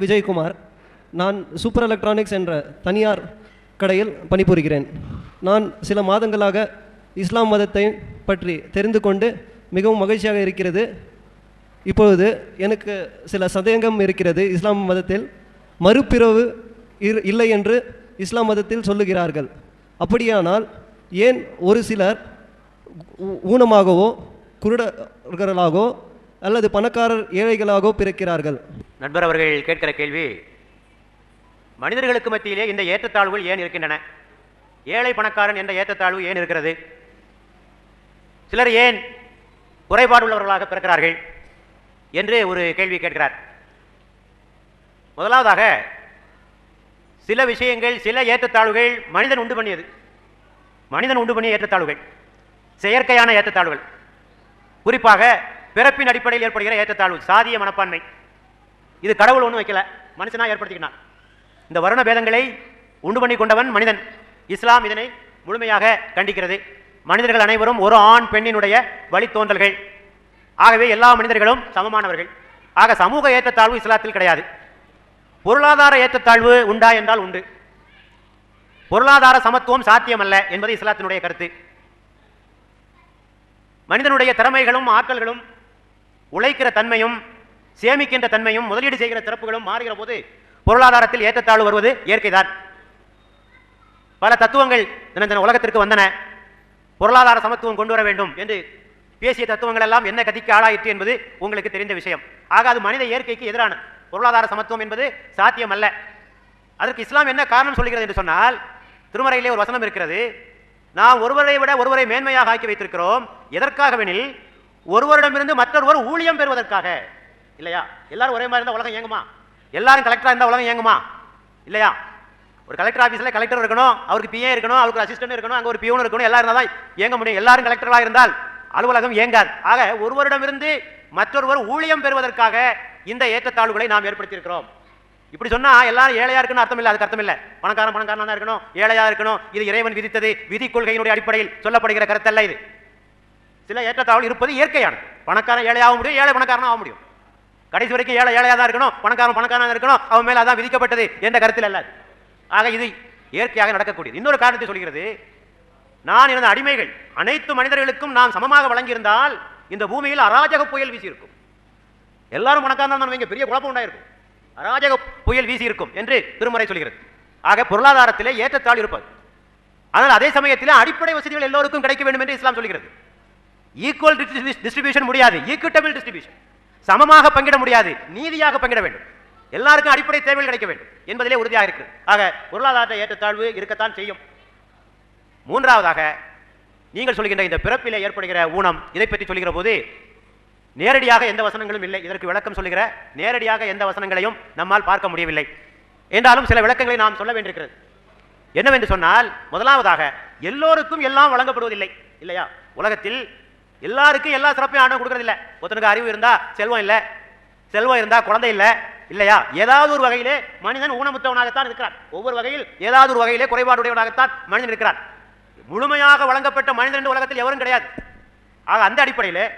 விஜயகுமார் நான் super electronics என்ற தனியார் கடையில் பணிபுரிகிறேன். நான் சில மாதங்களாக இஸ்லாம் மதத்தை பற்றி தெரிந்து கொண்டு மிகவும் மகிழ்ச்சியாக இருக்கிறது. இப்பொழுது எனக்கு சில சந்தேகம் இருக்கிறது. இஸ்லாம் மதத்தில் மறுபிறவு இரு இல்லை என்று இஸ்லாம் மதத்தில் சொல்லுகிறார்கள். அப்படியானால் ஏன் ஒரு சிலர் ஊ- ஊனமாகவோ குருடர்களாகவோ அல்லது பணக்காரர் ஏழைகளாகவோ பிறக்கிறார்கள். நண்பர் அவர்கள் கேட்கிற கேள்வி மனிதர்களுக்கு மத்தியிலே இந்த ஏற்றத்தாழ்வுகள் ஏன் இருக்கின்றன? ஏழை பணக்காரன் என்ற ஏற்றத்தாழ்வு ஏன் இருக்கிறது? சிலர் ஏன் குறைபாடு உள்ளவர்களாக பிறக்கிறார்கள் என்று ஒரு கேள்வி கேட்கிறார். முதலாவதாக சில விஷயங்கள் சில ஏற்றத்தாழ்வுகள் மனிதன் உண்டு பண்ணியது. மனிதன் உண்டு பண்ணிய ஏற்றத்தாழ்வுகள் செயற்கையான ஏற்றத்தாழ்வுகள். குறிப்பாக பிறப்பின் அடிப்படையில் ஏற்படுகிற ஏற்றத்தாழ்வு சாதிய மனப்பான்மை. இது கடவுள் ஒன்றும் வைக்கல. மனுஷனா ஏற்படுத்திக்கினான் இந்த வருண பேதங்களை உண்டு பண்ணி கொண்டவன் மனிதன். இஸ்லாம் இதனை முழுமையாக கண்டிக்கிறது. மனிதர்கள் அனைவரும் ஒரு ஆண் பெண்ணினுடைய வழித்தோன்றல்கள். ஆகவே எல்லா மனிதர்களும் சமமானவர்கள். ஆக சமூக ஏற்றத்தாழ்வு இஸ்லாத்தில் கிடையாது. பொருளாதார ஏற்றத்தாழ்வு உண்டா என்றால் உண்டு. பொருளாதார சமத்துவம் சாத்தியமல்ல என்பது இஸ்லாத்தினுடைய கருத்து. மனிதனுடைய திறமைகளும் ஆற்றல்களும் உழைக்கிற தன்மையும் சேமிக்கின்ற தன்மையும் முதலீடு செய்கிற சிறப்புகளும் மாறுகிற போது பொருளாதாரத்தில் ஏற்றத்தாழ்வு வருவது இயற்கைதான். பல தத்துவங்கள் தின உலகத்திற்கு வந்தன. பொருளாதார சமத்துவம் கொண்டு வர வேண்டும் என்று பேசிய தத்துவங்கள் எல்லாம் என்ன கதிக்கு ஆளாயிற்று என்பது உங்களுக்கு தெரிந்த விஷயம். ஆக அது மனித இயற்கைக்கு எதிரான. பொருளாதார சமத்துவம் என்பது சாத்தியம் அல்ல அதற்கு இஸ்லாம் என்ன காரணம் சொல்கிறது என்று சொன்னால் திருமறையிலே ஒரு வசனம் இருக்கிறது. நாம் ஒருவரை விட ஒருவரை மேன்மையாக ஆக்கி வைத்திருக்கிறோம். எதற்காகவெனில் ஒருவரிடமிருந்து மற்றொருவர் ஊழியம் பெறுவதற்காக. இல்லையா? எல்லாரும் ஒரே மாதிரி இருந்தால் உலகம் இயங்குமா? எல்லாரும் கலெக்டராக இருந்தால் உலகம் இயங்குமா? இல்லையா? ஒரு கலெக்டர் ஆஃபீஸில் கலெக்டர் இருக்கணும் அவருக்கு பிஏ இருக்கணும் அவருக்கு அசிஸ்டன்ட் இருக்கணும் அங்கே ஒரு பியூன் இருக்கணும் எல்லாரும் இருந்தால் தான் இயங்க முடியும். எல்லாரும் கலெக்டராக இருந்தால் அலுவலகம் இயங்காது. ஆக ஒருவரிடமிருந்து மற்றொருவர் ஊழியம் பெறுவதற்காக இந்த ஏற்றத்தாழ்வுகளை நாம் ஏற்படுத்தியிருக்கிறோம். இப்படி சொன்னால் எல்லாரும் ஏழையாக இருக்குன்னு அர்த்தம் இல்லை அதுக்கு அர்த்தம் இல்லை பணக்காரன் பணக்காரனாக இருக்கணும் ஏழையாக இருக்கணும் இது இறைவன் விதித்தது விதி கொள்கையினுடைய அடிப்படையில் சொல்லப்படுகிற கருத்தல்ல இது. சில ஏற்றத்தாழ்வு இருப்பது இயற்கையானது. பணக்காரன் ஏழையாக முடியும் ஏழை பணக்காரன் ஆக முடியும். கடைசி வரைக்கும் ஏழை ஏழையாக தான் இருக்கணும் பணக்காரன் பணக்காரன் இருக்கணும் அவன் மேலே அதான் விதிக்கப்பட்டது என்ற கருத்தில் அல்ல ஆக இது இயற்கையாக நடக்கக்கூடியது. இன்னொரு காரணத்தை சொல்கிறது நான் எனது அடிமைகள் அனைத்து மனிதர்களுக்கும் நான் சமமாக வழங்கியிருந்தால் இந்த பூமியில் அராஜக புயல் வீசி இருக்கும் எல்லாரும் பணக்காரன் தான் வைங்க பெரிய குழப்பம் உண்டாயிருக்கும். அராஜக புயல் வீசி இருக்கும் என்று திருமறை சொல்கிறது. ஆக பொருளாதாரத்திலே ஏற்றத்தாழ் இருப்பது. ஆனால் அதே சமயத்தில் அடிப்படை வசதிகள் எல்லோருக்கும் கிடைக்க வேண்டும் என்று இஸ்லாம் சொல்கிறது. ஈக்குவல் டிஸ்ட்ரிபியூஷன் முடியாது. ஈக்குவிட்டபிள் டிஸ்ட்ரிபியூஷன் சமமாக பங்கிட முடியாது. நீதியாக பங்கிட வேண்டும். எல்லாருக்கும் அடிப்படை தேவைகள் கிடைக்க வேண்டும். என்பதிலே உறுதியாக இருக்கு ஆக பொருளாதார ஏற்றத்தாழ்வு இருக்கத்தான் செய்யும். மூன்றாவதாக நீங்கள் சொல்கின்ற இந்த பிறப்பிலே ஏற்படுகிற ஊனம் இதை பற்றி சொல்கிற போது நேரடியாக எந்த வசனங்களும் இல்லை. இதற்கு விளக்கம் சொல்லுகிற நேரடியாக எந்த வசனங்களையும் நம்மால் பார்க்க முடியவில்லை. என்றாலும் சில விளக்கங்களை நாம் சொல்ல வேண்டியிருக்கிறது. என்னவென்று சொன்னால் முதலாவதாக எல்லோருக்கும் எல்லாம் வழங்கப்படுவதில்லை. இல்லையா? உலகத்தில் எல்லாருக்கும் எல்லா சிறப்பையும் ஆண்டவன் கொடுக்கறதில்ல. ஒருத்தனுக்கு அறிவு இருந்தா செல்வம் இல்லை. செல்வம் இருந்தா குழந்தை இல்லை. இல்லையா? ஏதாவது ஒரு வகையிலே மனிதன் ஊனமுத்தவனாகத்தான் இருக்கிறான். ஒவ்வொரு வகையில் ஏதாவது ஒரு வகையிலே குறைபாடுடையவனாகத்தான் மனிதன் இருக்கிறான். முழுமையாக வழங்கப்பட்ட மனிதன் என்று உலகத்தில் எவரும் கிடையாது. ஆக அந்த அடிப்படையில்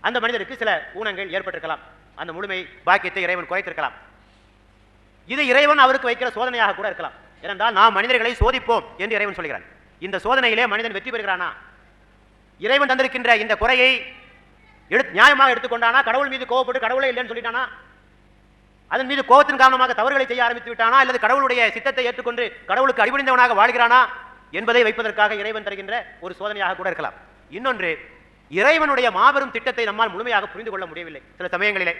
அந்த மனிதனுக்கு சில ஊனங்கள் ஏற்பட்டிருக்கலாம். அந்த முழுமை பாக்கியத்தை இறைவன் குறைத்திருக்கலாம். இது இறைவன் அவருக்கு வைக்கிற சோதனையாக கூட இருக்கலாம். ஏனென்றால் நாம் மனிதர்களை சோதிப்போம் என்று இறைவன் சொல்கிறான். இந்த சோதனையிலே மனிதன் வெற்றி பெறுகிறானா? இறைவன் தந்திருக்கின்ற இந்த குறையை எடுத்து நியாயமாக எடுத்துக்கொண்டானா? கடவுள் மீது கோவப்பட்டு கடவுளே இல்லைன்னு சொல்லிட்டானா? அதன் மீது கோபத்தின் காரணமாக தவறுகளை செய்ய ஆரம்பித்து விட்டானா? அல்லது கடவுளுடைய சித்தத்தை ஏற்றுக்கொண்டு கடவுளுக்கு அடிபணிந்தவனாக வாழ்கிறானா? என்பதை வைப்பதற்காக இறைவன் தருகின்ற ஒரு சோதனையாக கூட இருக்கலாம். இன்னொன்று இறைவனுடைய மாபெரும் திட்டத்தை நம்மால் முழுமையாக புரிந்து கொள்ள முடியவில்லை. சில சமயங்களிலே.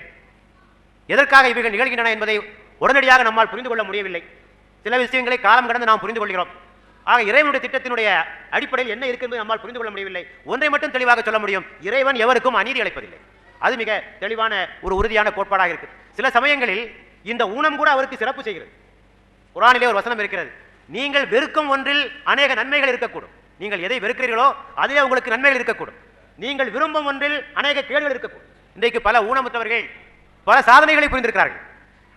எதற்காக இவைகள் நிகழ்கின்றன என்பதை உடனடியாக நம்மால் புரிந்து கொள்ள முடியவில்லை. சில விஷயங்களை காலம் கடந்து நாம் புரிந்து கொள்கிறோம். ஆக இறைவனுடைய திட்டத்தினுடைய அடிப்படையில் என்ன இருக்கு என்பதை நம்மால் புரிந்து கொள்ள முடியவில்லை. ஒன்றை மட்டும் தெளிவாக சொல்ல முடியும். இறைவன் எவருக்கும் அநீதி அளிப்பதில்லை. அது மிக தெளிவான ஒரு உறுதியான கோட்பாடாக இருக்கு. சில சமயங்களில் இந்த ஊனம் கூட அவருக்கு சிறப்பு செய்கிறது. குரானிலே ஒரு வசனம் இருக்கிறது. நீங்கள் வெறுக்கும் ஒன்றில் அநேக நன்மைகள் இருக்கக்கூடும். நீங்கள் எதை வெறுக்கிறீர்களோ அதிலே உங்களுக்கு நன்மைகள் இருக்கக்கூடும். நீங்கள் விரும்பும் ஒன்றில் அநேக கேடுகள் இருக்கக்கூடும். இன்றைக்கு பல ஊனமுற்றவர்கள் பல சாதனைகளை புரிந்திருக்கிறார்கள்.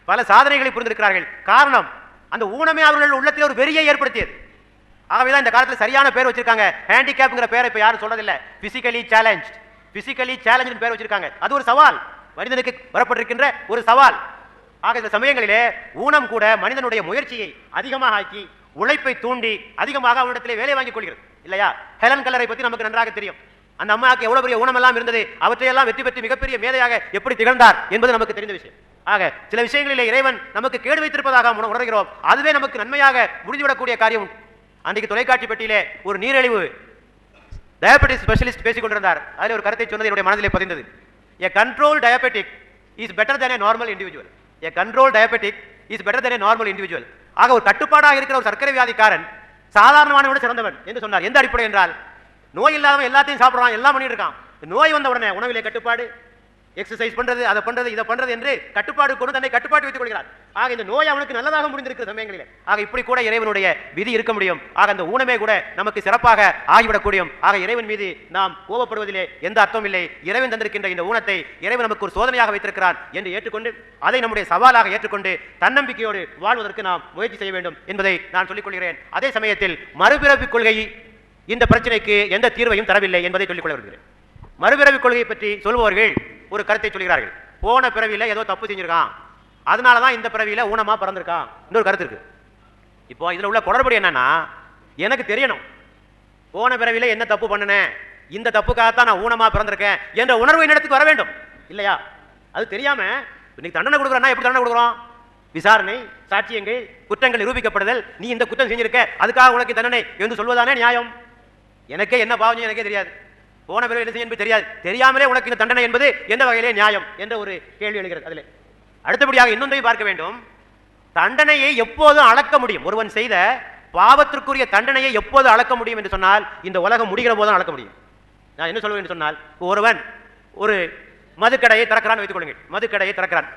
பல சாதனைகளை புரிந்திருக்கிறார்கள். காரணம் அந்த ஊனமே அவர்கள் உள்ளத்தில் ஒரு வெறியை ஏற்படுத்தியது. ஆகவேதான் இந்த காலத்தில் சரியான பேர் வச்சிருக்காங்க. ஹேண்டிகேப்ங்கிற பேரை இப்போ யாரும் சொல்றதில்ல. பிசிக்கலி சேலஞ்ச் பிசிக்கலி சேலஞ்சுன்னு பேர் வச்சிருக்காங்க. அது ஒரு சவால். மனிதனுக்கு வரப்பட்டிருக்கின்ற ஒரு சவால். ஆக இந்த சமயங்களிலே ஊனம் கூட மனிதனுடைய முயற்சியை அதிகமாக ஆக்கி உழைப்பை தூண்டி அதிகமாக அவனிடத்திலே வேலை வாங்கிக் கொள்கிறது. இல்லையா? ஹெலன் கலரை பற்றி நமக்கு நன்றாக தெரியும். அந்த அம்மாவுக்கு எவ்வளவு பெரிய ஊனமெல்லாம் இருந்தது அவற்றையெல்லாம் வெற்றி பெற்று மிகப்பெரிய மேதையாக எப்படி திகழ்ந்தார் என்பது நமக்கு தெரிந்த விஷயம். ஆக சில விஷயங்களிலே இறைவன் நமக்கு கேடு வைத்திருப்பதாக உணர்கிறோம். அதுவே நமக்கு நன்மையாக முடிந்துவிடக்கூடிய காரியம் அன்றைக்கு தொலைக்காட்சி பெட்டியிலே ஒரு நீரிழிவு டயபெட்டிஸ் ஸ்பெஷலிஸ்ட் பேசிக் கொண்டிருந்தார். அதில் ஒரு கருத்தை சொன்னது என்னுடைய மனதிலே பதிந்தது. A control diabetic is better than a normal individual a control diabetic is better than a normal individual ஆக ஒரு கட்டுப்பாடாக இருக்கிற ஒரு சர்க்கரை வியாதிக்காரன் சாதாரணமான விட சிறந்தவன் என்று சொன்னார். எந்த அடிப்படை என்றால் நோய் இல்லாதவன் எல்லாத்தையும் சாப்பிட்றான் எல்லாம் பண்ணிட்டு இருக்கான். நோய் வந்த உடனே உணவிலே கட்டுப்பாடு எக்ஸசைஸ் பண்றது அதை பண்றது இதை பண்றது என்று கட்டுப்பாடு கொண்டு தன்னை கட்டுப்பாட்டு வைத்துக் கொள்கிறார். ஆக இந்த நோய் அவனுக்கு நல்லதாக முடிந்திருக்கிற சமயங்களில். ஆக இப்படி கூட இறைவனுடைய விதி இருக்க முடியும். ஆக அந்த ஊனமே கூட நமக்கு சிறப்பாக ஆகிவிடக்கூடியும் ஆக இறைவன் மீது நாம் கோபப்படுவதிலே எந்த அர்த்தம் இல்லை. இறைவன் தந்திருக்கின்ற இந்த ஊனத்தை இறைவன் நமக்கு ஒரு சோதனையாக வைத்திருக்கிறான் என்று ஏற்றுக்கொண்டு அதை நம்முடைய சவாலாக ஏற்றுக்கொண்டு தன்னம்பிக்கையோடு வாழ்வதற்கு நாம் முயற்சி செய்ய வேண்டும் என்பதை நான் சொல்லிக் கொள்கிறேன். அதே சமயத்தில் மறுபிறப்பு கொள்கை இந்த பிரச்சனைக்கு எந்த தீர்வையும் தரவில்லை என்பதை சொல்லிக் கொள்ள விரும்புகிறேன். மறுபிறவி கொள்கையை பற்றி சொல்பவர்கள் ஒரு கருத்தை சொல்கிறார்கள். போன பிறவியில் ஏதோ தப்பு செஞ்சுருக்கான். அதனால தான் இந்த பிறவியில் ஊனமாக பிறந்திருக்கான். இன்னொரு கருத்து இருக்கு. இப்போ இதில் உள்ள குளறுபடி என்னன்னா எனக்கு தெரியணும். போன பிறவியில் என்ன தப்பு பண்ணினேன்? இந்த தப்புக்காகத்தான் நான் ஊனமாக பிறந்திருக்கேன் என்ற உணர்வு என்னிடத்துக்கு வர வேண்டும். இல்லையா? அது தெரியாமல் இன்னைக்கு தண்டனை கொடுக்குறோம்னா எப்படி தண்டனை கொடுக்குறோம்? விசாரணை சாட்சியங்கள் குற்றங்கள் நிரூபிக்கப்படுதல் நீ இந்த குற்றம் செஞ்சிருக்க அதுக்காக உனக்கு தண்டனை என்று சொல்வதானே நியாயம்? எனக்கே என்ன பாவம் எனக்கே தெரியாது. போன பிறகு என்ன செய்ய என்பது தெரியாது. தெரியாமலே உனக்கு இந்த தண்டனை என்பது எந்த வகையிலே நியாயம் என்ற ஒரு கேள்வி எழுகிறது அதில். அடுத்தபடியாக இன்னொன்றை பார்க்க வேண்டும். தண்டனையை எப்போதும் அளக்க முடியும். ஒருவன் செய்த பாவத்திற்குரிய தண்டனையை எப்போது அளக்க முடியும் என்று சொன்னால் இந்த உலகம் முடிகிற போது அளக்க முடியும். நான் என்ன சொல்வேன் என்று சொன்னால் ஒருவன் ஒரு மதுக்கடையை திறக்கிறான் வைத்துக் கொள்ளுங்கள். மதுக்கடையை திறக்கிறான்.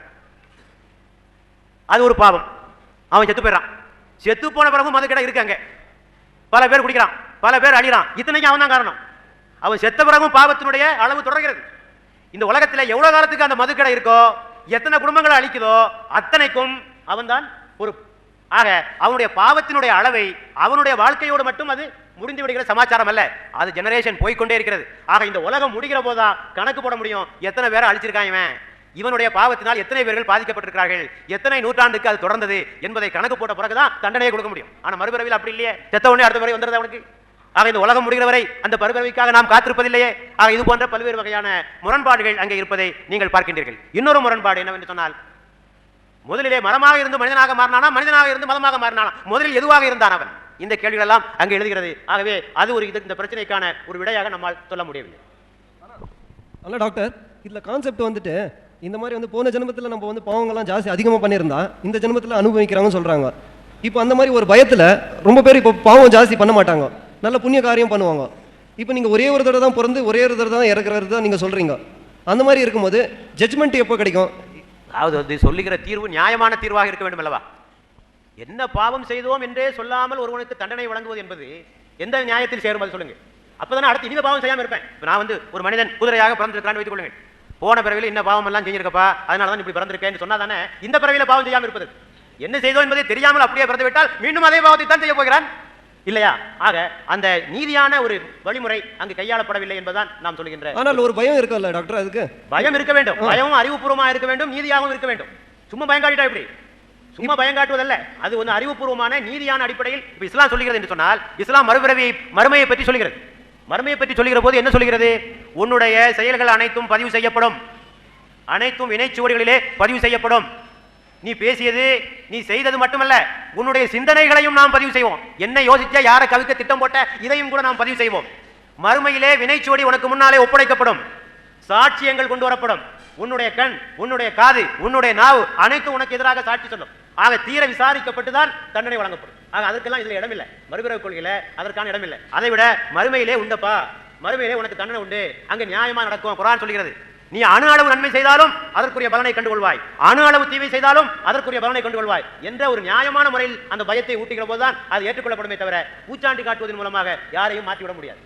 அது ஒரு பாவம். அவன் செத்து போயிடறான். செத்து போன பிறகு மதுக்கடை இருக்காங்க பல பேர் குடிக்கிறான். பல பேர் அழிகிறான். இத்தனைக்கும் அவன் தான் காரணம். அவன் செத்த பிறகும் பாவத்தினுடைய அளவு தொடர்கிறது. இந்த உலகத்தில் எவ்வளவு காலத்துக்கு அந்த மதுக்கடை இருக்கோ எத்தனை குடும்பங்களை அழிக்குதோ அத்தனைக்கும் அவன்தான் பொறுப்பு. ஆக அவனுடைய பாவத்தினுடைய அளவை அவனுடைய வாழ்க்கையோடு மட்டும் அது முடிந்து விடுகிற சமாச்சாரம் அல்ல. அது ஜெனரேஷன் போய்க்கொண்டே இருக்கிறது. ஆக இந்த உலகம் முடிகிற போதுதான் கணக்கு போட முடியும். எத்தனை பேரை அழிச்சிருக்கான் இவன்? இவனுடைய பாவத்தினால் எத்தனை பேர்கள் பாதிக்கப்பட்டிருக்கிறார்கள்? எத்தனை நூற்றாண்டுக்கு அது தொடர்ந்தது என்பதை கணக்கு போட்ட பிறகுதான் தண்டனையை கொடுக்க முடியும். ஆனால் மறுபிறவில் அப்படி இல்லையே. செத்த உடனே அடுத்த முறை வந்துருது அவனுக்கு? ஆக இந்த உலகம் முடிகிற வரை அந்த பருபரவிக்காக நாம் காத்திருப்பதில்லையே. ஆக இது போன்ற பல்வேறு வகையான முரண்பாடுகள் அங்கே இருப்பதை நீங்கள் பார்க்கின்றீர்கள். இன்னொரு முரண்பாடு என்னவென்று சொன்னால் முதலிலே மரமாக இருந்து மனிதனாக மாறினானா மனிதனாக இருந்து மதமாக மாறினானா? முதலில் எதுவாக இருந்தான் அவன்? இந்த கேள்விகள் எல்லாம் அங்கே எழுதுகிறது. ஆகவே அது ஒரு இது இந்த பிரச்சனைக்கான ஒரு விடையாக நம்மால் சொல்ல முடியவில்லை. அல்ல டாக்டர் இதில் கான்செப்ட் வந்துட்டு இந்த மாதிரி வந்து போன ஜென்மத்தில் நம்ம வந்து பாவங்கள்லாம் ஜாஸ்தி அதிகமாக பண்ணியிருந்தா இந்த ஜென்மத்தில் அனுபவிக்கிறாங்கன்னு சொல்கிறாங்க இப்போ அந்த மாதிரி ஒரு பயத்தில் ரொம்ப பேர் இப்போ பாவம் ஜாஸ்தி பண்ண மாட்டாங்க. நல்ல புண்ணிய காரியம் பண்ணுவாங்க. இப்போ நீங்கள் ஒரே ஒரு தடவை தான் பிறந்து ஒரே ஒரு தடவை தான் இறக்குறது தான் நீங்கள் சொல்கிறீங்க அந்த மாதிரி இருக்கும்போது ஜட்ஜ்மெண்ட் எப்போ கிடைக்கும்? அதாவது வந்து சொல்லுகிற தீர்வு நியாயமான தீர்வாக இருக்க வேண்டும் அல்லவா? என்ன பாவம் செய்தோம் என்றே சொல்லாமல் ஒருவனுக்கு தண்டனை வழங்குவது என்பது எந்த நியாயத்தில் சேரும் அது சொல்லுங்க. அப்பதானே அடுத்து இனிமே பாவம் செய்யாமல் இருப்பேன். இப்போ நான் வந்து ஒரு மனிதன் குதிரையாக பிறந்திருக்கான்னு வைத்துக் கொள்ளுங்கள். போன பிறவியில் என்ன பாவம் எல்லாம் செஞ்சிருக்கப்பா? அதனால தான் இப்படி பிறந்திருக்கேன்னு சொன்னா தானே இந்த பிறவையில் பாவம் செய்யாமல் இருப்பது. என்ன செய்தோம் என்பதை தெரியாமல் அப்படியே பிறந்து விட்டால் மீண்டும் அதே பாவத்தை தான் செய்ய போகிறான். இல்லையா? ஆக அந்த நீதியான ஒரு வழிமுறை அங்கு கையாளப்படவில்லை என்பதுதான் நாம் சொல்கின்ற ஆனால் ஒரு பயம் இருக்குல்ல டாக்டர் அதுக்கு? பயம் இருக்க வேண்டும். பயமும் அறிவுபூர்வமா இருக்க வேண்டும் நீதியாகவும் இருக்க வேண்டும். சும்மா பயம் காட்டிட்டா எப்படி? சும்மா பயம் காட்டுவதல்ல. அது ஒன்று அறிவுபூர்வமான நீதியான அடிப்படையில் இப்ப இஸ்லாம் சொல்கிறது என்று சொன்னால் இஸ்லாம் மறுபிறவி மறுமையை பற்றி சொல்கிறது மறுமையை பற்றி சொல்கிற போது என்ன சொல்கிறது உன்னுடைய செயல்கள் அனைத்தும் பதிவு செய்யப்படும். அனைத்தும் வினைச்சுவடிகளிலே பதிவு செய்யப்படும். நீ பேசியது நீ செய்தது மட்டுமல்ல உன்னுடைய சிந்தனைகளையும் நாம் பதிவு செய்வோம். என்ன யோசிச்சா யாரை கவிக்க திட்டம் போட்ட இதையும் கூட நாம் பதிவு செய்வோம். மறுமையிலே வினைச்சுவடி உனக்கு முன்னாலே ஒப்படைக்கப்படும். சாட்சியங்கள் கொண்டு வரப்படும். உன்னுடைய கண் உன்னுடைய காது உன்னுடைய நாவு அனைத்தும் உனக்கு எதிராக சாட்சி சொல்லும். ஆக தீர விசாரிக்கப்பட்டு தான் தண்டனை வழங்கப்படும். ஆக அதற்கெல்லாம் இதுல இடமில்லை. மறுபிறவு கொள்கையில அதற்கான இடமில்லை. அதை விட மறுமையிலே உண்டப்பா. மறுமையிலே உனக்கு தண்டனை உண்டு. அங்கே நியாயமா நடக்கும். குரான் சொல்கிறது. நீ அணு அளவு நன்மை செய்தாலும் அதற்குரிய பலனை கண்டுகொள்வாய். அணு அளவு தீமை செய்தாலும் அதற்குரிய பலனை கண்டுகொள்வாய். என்ற ஒரு நியாயமான முறையில் அந்த பயத்தை ஊட்டுகிற போதுதான் அது ஏற்றுக்கொள்ளப்படுமே தவிர பூச்சாண்டி காட்டுவதன் மூலமாக யாரையும் மாற்றிவிட முடியாது.